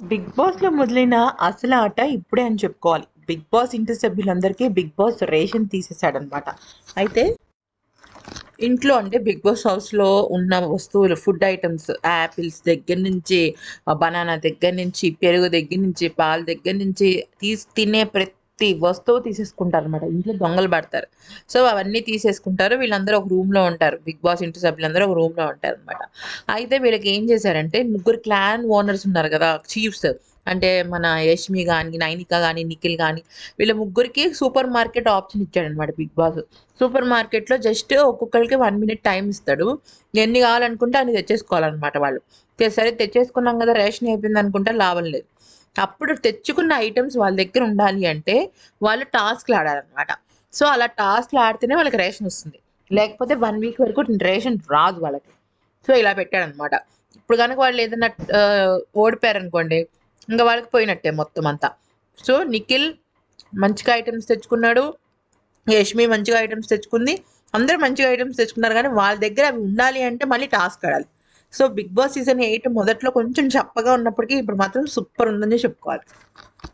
Big బాస్‌లో మొదలైన అసలు ఆట ఇప్పుడే అని చెప్పుకోవాలి. బిగ్ బాస్ ఇంటి సభ్యులందరికీ బిగ్ బాస్ రేషన్ తీసేసాడనమాట. అయితే ఇంట్లో అంటే బిగ్ బాస్ హౌస్‌లో ఉన్న వస్తువులు ఫుడ్ ఐటమ్స్ యాపిల్స్ దగ్గర నుంచి, బనానా దగ్గర నుంచి, పెరుగు దగ్గర నుంచి, పాలు దగ్గర నుంచి తీసి తినే ప్రతి వస్తువు తీసేసుకుంటారనమాట. ఇంట్లో దొంగలు పడతారు. సో, అవన్నీ తీసేసుకుంటారు. వీళ్ళందరూ ఒక రూమ్‌లో ఉంటారు. బిగ్ బాస్ ఇంటి సభ్యులందరూ ఒక రూమ్‌లో ఉంటారనమాట. అయితే వీళ్ళకి ఏం చేశారంటే ముగ్గురు క్లాన్ ఓనర్స్ ఉన్నారు కదా! చీఫ్స్ అంటే మన యష్మి గాని, నైనిక కానీ నిఖిల్ గాని వీళ్ళ ముగ్గురికి సూపర్ మార్కెట్ ఆప్షన్ ఇచ్చాడనమాట బిగ్ బాస్. సూపర్ మార్కెట్‌లో జస్ట్ ఒక్కొక్కరికి వన్ మినిట్ టైం ఇస్తాడు. ఎన్ని కావాలనుకుంటే అన్ని తెచ్చేసుకోవాలన్నమాట వాళ్ళు. సరే తెచ్చేసుకున్నాం కదా! రేషన్ అయిపోయింది అనుకుంటే లాభం లేదు. అప్పుడు తెచ్చుకున్న ఐటమ్స్ వాళ్ళ దగ్గర ఉండాలి అంటే వాళ్ళు టాస్క్‌లు ఆడాలన్నమాట సో, అలా టాస్క్‌లు ఆడితేనే వాళ్ళకి రేషన్ వస్తుంది. లేకపోతే వన్ వీక్ వరకు రేషన్ రాదు వాళ్ళకి. సో, ఇలా పెట్టాడనమాట. ఇప్పుడు కనుక వాళ్ళు ఏదన్నా ఓడిపోయారనుకోండి ఇంకా వాళ్ళకి పోయినట్టే మొత్తం అంతా. సో, నిఖిల్ మంచిగా ఐటెమ్స్ తెచ్చుకున్నాడు. యష్మి మంచిగా ఐటెమ్స్ తెచ్చుకుంది. అందరూ మంచిగా ఐటమ్స్ తెచ్చుకున్నారు కానీ వాళ్ళ దగ్గర అవి ఉండాలి అంటే మళ్ళీ టాస్క్ ఆడాలి. So, Bigg Boss season eight మొదట్లో కొంచెం చప్పగా ఉన్నప్పటికీ ఇప్పుడు మాత్రం సూపర్ ఉందని చెప్పుకోవాలి.